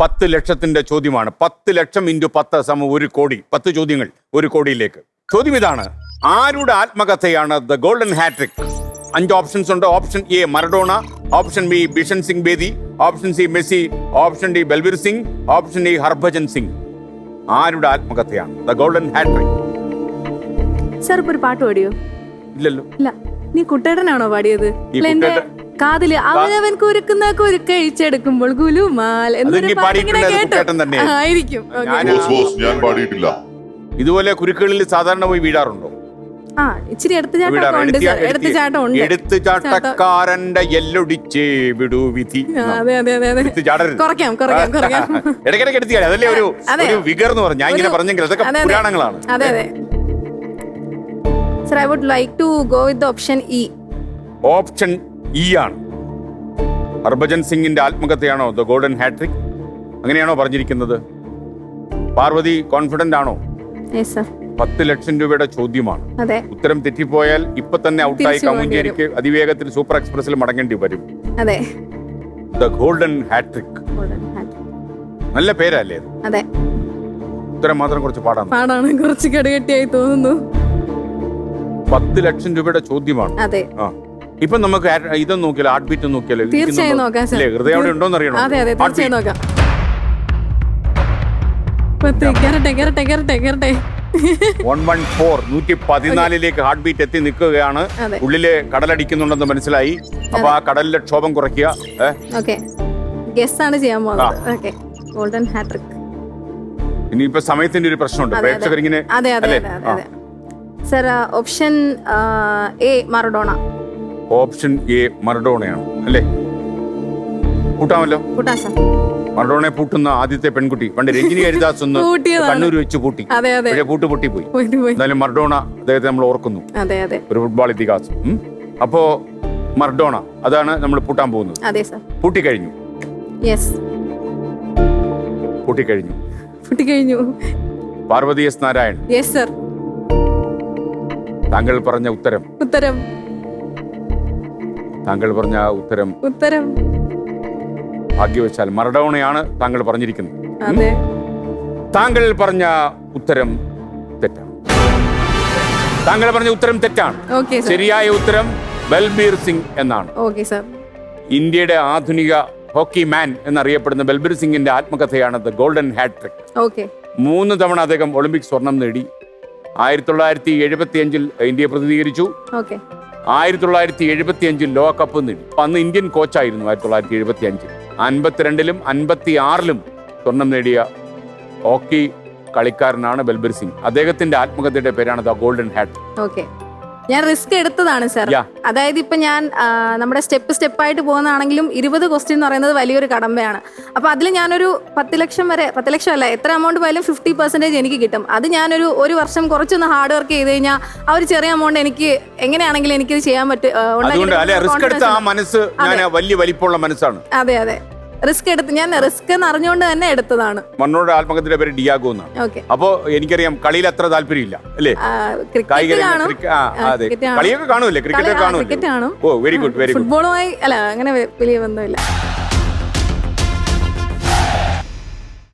പത്ത് ലക്ഷത്തിന്റെ ചോദ്യമാണ്. പത്ത് ലക്ഷം ഇന്റു പത്ത് സമം ഒരു കോടി. പത്ത് ചോദ്യങ്ങൾ ഒരു കോടിയിലേക്ക്. ചോദ്യം ഇതാണ്. ആരുടെ ആത്മകഥയാണ് ദ ഗോൾഡൻ ഹാട്രിക് അഞ്ച് ഓപ്ഷൻസ് ഉണ്ട്. Option A Maradona. Option B Bishan Singh Bedi option C Messi option D Balbir Singh option E Harbhajan Singh ആരുടെ ആത്മകഥയാണ് ദ ഗോൾഡൻ ഹാട്രിക് സർ ഒരു പാട്ട് പാടിയോ? ഇല്ലല്ലോ. ഇല്ല. നീ കുട്ടേടനാണോ പാടിയത്? കാതിൽ അവനവൻ കുരുക്കുന്ന കുരുക്കഴിച്ചെടുക്കുമ്പോൾ ഗുലുമാൽ എന്നൊരു അതിനി പാട്ട് കേട്ടു. കുട്ടേട്ടൻ തന്നെയായിരിക്കും. ആ, ആയിരിക്കും ഞാൻ- പാടിയിട്ടില്ല. ഇതുപോലെ കുരുക്കുകളിൽ സാധാരണ പോയി വീഴാറുണ്ടോ? ആ ഇച്ചിരി എടുത്തുചാട്ടക്കാരന്റെ എല്ലൊടിച്ചേ വിടൂ വിധി. കുറയ്ക്കാം കുറയ്ക്കാം കുറയ്ക്കാം. ഇടയ്ക്കിടയ്ക്ക് അതല്ലേ ഒരു ഒരു വിഗർ എന്ന് പറഞ്ഞു. ഞാൻ ഇങ്ങനെ പറഞ്ഞെങ്കിൽ അതൊക്കെ അതെ, അതെ. പുരാണങ്ങളാണ്. അതെ അതെ. Sir I would like to go with option E option E ആണ് ഹർഭജൻ സിംഗിന്റെ ആത്മകഥയാണോ ദ ഗോൾഡൻ ഹാട്രിക് അങ്ങനെയാണോ പറഞ്ഞിരിക്കുന്നത്? പാർവതി കോൺഫിഡന്റ് ആണോ? പത്ത് ലക്ഷം രൂപയുടെ ചോദ്യമാണ്. ഉത്തരം തെറ്റിപ്പോയാൽ ഇപ്പൊ തന്നെ ഔട്ടായി കമുഞ്ചേരിക്ക് അതിവേഗത്തിൽ സൂപ്പർ എക്സ്പ്രസിൽ മടങ്ങേണ്ടി വരും. The golden hat-trick. നല്ല പേരല്ലേ അതെ? ഉത്തരം മാത്രം കുറച്ച് പാടാണ് പാടാണ്. കുറച്ച് കടുകട്ടിയായി തോന്നുന്നു. പത്ത് ലക്ഷം രൂപയുടെ ചോദ്യമാണ്. അതെ. ആ. ഇപ്പൊ നമുക്ക് ഇതൊന്നും നോക്കിയാലോ ഹാർട്ട് ബീറ്റ് നോക്കിയാലോ? തീർച്ചയായും നോക്കാം. സർ ഹൃദയം അവിടെ ഉണ്ടോന്ന് അറിയണം? അതെ അതെ തീർച്ചയായും നോക്കാം. പത്ത് കേറട്ടെ കേറട്ടെ കേറട്ടെ കേറട്ടെ. വൺ വൺ ഫോർ നൂറ്റി പതിനാലിലേക്ക് ഹാർട്ട് ബീറ്റ് എത്തി നിൽക്കുകയാണ്. ഉള്ളിൽ കടലടിക്കുന്നുണ്ടെന്ന് മനസ്സിലായി. അപ്പൊ ആ കടലിലെ ക്ഷോഭം കുറയ്ക്കുക. ആണ് ചെയ്യാൻ പോകുന്നത്. ഗോൾഡൻ ഹാട്രിക് ഇനിയിപ്പോ സമയത്തിന്റെ ഒരു പ്രശ്നമുണ്ട്. പ്രേക്ഷകർ ഇങ്ങനെ അതെ. അതെ sir option A Maradona option A മറഡോണയാണ് അല്ലേ? കൂട്ടാമല്ലോ? മറഡോണെ പൂട്ടുന്ന ആദ്യത്തെ പെൺകുട്ടി. പണ്ട് രജനി ഹരിദാസ് ഒന്ന് കണ്ണൂർ വെച്ച് പൂട്ടി. പൂട്ട് പൊട്ടിപ്പോയി. പോയി. എന്നാലും മറഡോണ അദ്ദേഹത്തെ നമ്മൾ ഓർക്കുന്നു. ഒരു ഫുട്ബോൾ ഇതിഹാസം. അപ്പോ മർഡോണ അതാണ് നമ്മൾ പൂട്ടാൻ പോകുന്നത്. പൂട്ടിക്കഴിഞ്ഞു. പൂട്ടിക്കഴിഞ്ഞു. ഫുട്ടി കഴിഞ്ഞു പാർവതി എസ് നാരായൺ താങ്കൾ പറഞ്ഞ ഉത്തരം. ഉത്തരം. താങ്കൾ പറഞ്ഞ ആ ഉത്തരം ഉത്തരം. ഭാഗ്യവശാൽ മറഡോണയാണ് താങ്കൾ പറഞ്ഞിരിക്കുന്നത്. അതെ. താങ്കൾ പറഞ്ഞ ഉത്തരം തെറ്റാണ്. താങ്കൾ പറഞ്ഞ ഉത്തരം തെറ്റാണ്. ശരിയായ ഉത്തരം ബൽബീർ സിംഗ് എന്നാണ്. ഇന്ത്യയുടെ ആധുനിക ഹോക്കി മാൻ എന്നറിയപ്പെടുന്ന ബൽബീർ സിംഗിന്റെ ആത്മകഥയാണ് ദ ഗോൾഡൻ ഹാട്രിക് മൂന്ന് തവണ അദ്ദേഹം ഒളിമ്പിക് സ്വർണം നേടി. ആയിരത്തി തൊള്ളായിരത്തി എഴുപത്തി അഞ്ചിൽ ഇന്ത്യയെ പ്രതിനിധീകരിച്ചു. ആയിരത്തി തൊള്ളായിരത്തി എഴുപത്തി അഞ്ചിൽ ലോകകപ്പ് നേടി. അന്ന് ഇന്ത്യൻ കോച്ചായിരുന്നു ആയിരത്തി തൊള്ളായിരത്തി എഴുപത്തി അഞ്ചിൽ അൻപത്തിരണ്ടിലും അൻപത്തി ആറിലും സ്വർണം നേടിയ ഹോക്കി കളിക്കാരനാണ് ബൽബീർ സിംഗ്. അദ്ദേഹത്തിന്റെ ആത്മകഥയുടെ പേരാണ് ദ ഗോൾഡൻ ഹാറ്റ്. ഓക്കെ. ഞാൻ റിസ്ക് എടുത്തതാണ് സർ. അതായത് ഇപ്പൊ ഞാൻ നമ്മുടെ സ്റ്റെപ്പ് സ്റ്റെപ്പായിട്ട് പോകുന്നതാണെങ്കിലും ഇരുപത് ക്വസ്റ്റ്യൻ എന്ന് പറയുന്നത് വലിയൊരു കടമ്പയാണ്. അപ്പൊ അതിൽ ഞാനൊരു പത്ത് ലക്ഷം വരെ പത്ത് ലക്ഷം അല്ല എത്ര എമൗണ്ട് പോയാലും ഫിഫ്റ്റി പെർസെന്റേജ് എനിക്ക് കിട്ടും. അത് ഞാനൊരു ഒരു വർഷം കുറച്ചൊന്ന് ഹാർഡ് വർക്ക് ചെയ്ത് കഴിഞ്ഞാൽ ആ ഒരു ചെറിയ എമൗണ്ട് എനിക്ക് എങ്ങനെയാണെങ്കിലും എനിക്ക് ചെയ്യാൻ പറ്റും മനസ്സ് വലിയ വലിപ്പമുള്ള മനസ്സാണ്. അതെ അതെ. റിസ്ക് എടുത്ത് ഞാൻ റിസ്ക് എന്ന് അറിഞ്ഞുകൊണ്ട് തന്നെ എടുത്തതാണ്. മണ്ണോട് ആത്മകഥയുടെ പേര് ഡിയാഗോ എന്നാണ്. അപ്പോ എനിക്കറിയാം കളിയിൽ അത്ര താല്പര്യമില്ല അല്ലേ? ക്രിക്കറ്റ് കായിക അതെ. കളിയൊക്കെ കാണുമല്ലേ? ക്രിക്കറ്റ് കാണുമല്ലേ oh very good very good ഫുട്ബോളുമായി അല്ല അങ്ങനെ വലിയ ബന്ധമില്ല.